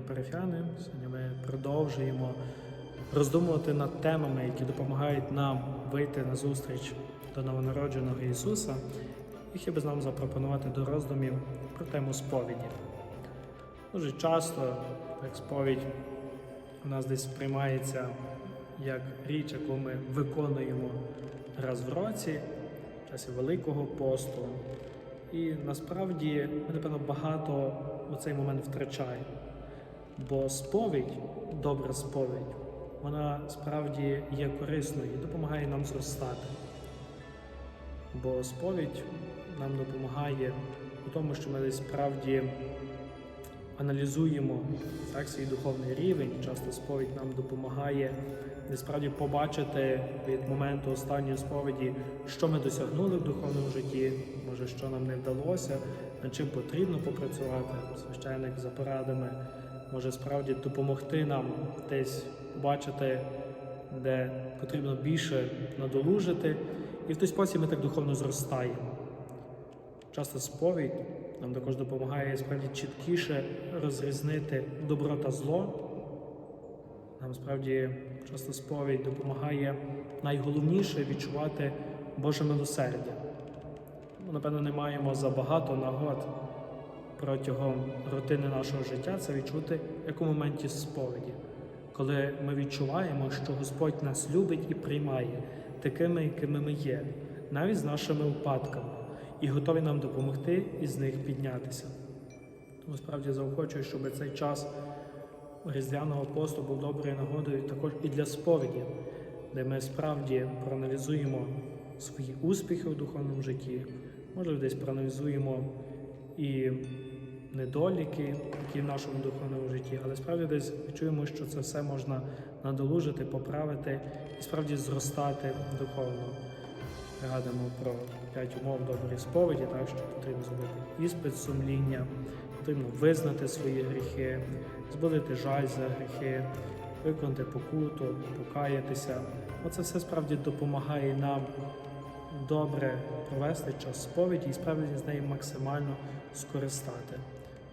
парафіяни. Сьогодні ми продовжуємо роздумувати над темами, які допомагають нам вийти на зустріч до новонародженого Ісуса. І би з нам запропонувати до роздумів про тему сповіді. Дуже часто як сповідь у нас десь сприймається як річ, яку ми виконуємо раз в році, в часі Великого посту. І насправді ми, напевно, багато у цей момент втрачаємо. Бо сповідь, добра сповідь, вона справді є корисною і допомагає нам зростати. Бо сповідь нам допомагає у тому, що ми десь справді аналізуємо так, свій духовний рівень. Часто сповідь нам допомагає десь справді побачити від моменту останньої сповіді, що ми досягнули в духовному житті, може, що нам не вдалося, над чим потрібно попрацювати. Священник за порадами може справді допомогти нам десь бачити, де потрібно більше надолужити, і в той спосіб ми так духовно зростаємо. Часто сповідь нам також допомагає справді чіткіше розрізнити добро та зло. Нам справді часто сповідь допомагає найголовніше відчувати Боже милосердя. Ми, напевно, не маємо забагато нагод протягом рутини нашого життя це відчути як у моменті сповіді, коли ми відчуваємо, що Господь нас любить і приймає такими, якими ми є, навіть з нашими випадками, і готовий нам допомогти із них піднятися. Тому справді заохочую, щоб цей час Різдвяного посту був доброю нагодою також і для сповіді, де ми справді проаналізуємо свої успіхи у духовному житті, може десь проаналізуємо і недоліки, які в нашому духовному житті, але справді десь відчуємо, що це все можна надолужити, поправити і справді зростати духовно. Пригадуємо про п'ять умов доброї сповіді, так що потрібно зробити іспит сумління, потрібно визнати свої гріхи, збудити жаль за гріхи, виконати покуту, покаятися. Оце все справді допомагає нам добре провести час сповіді і справді з нею максимально скористати.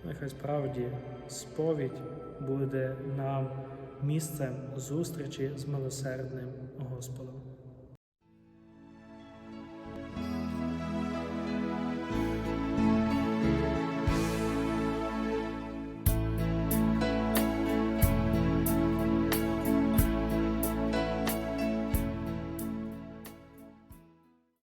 Нехай справді сповідь буде нам місцем зустрічі з милосердним Господом.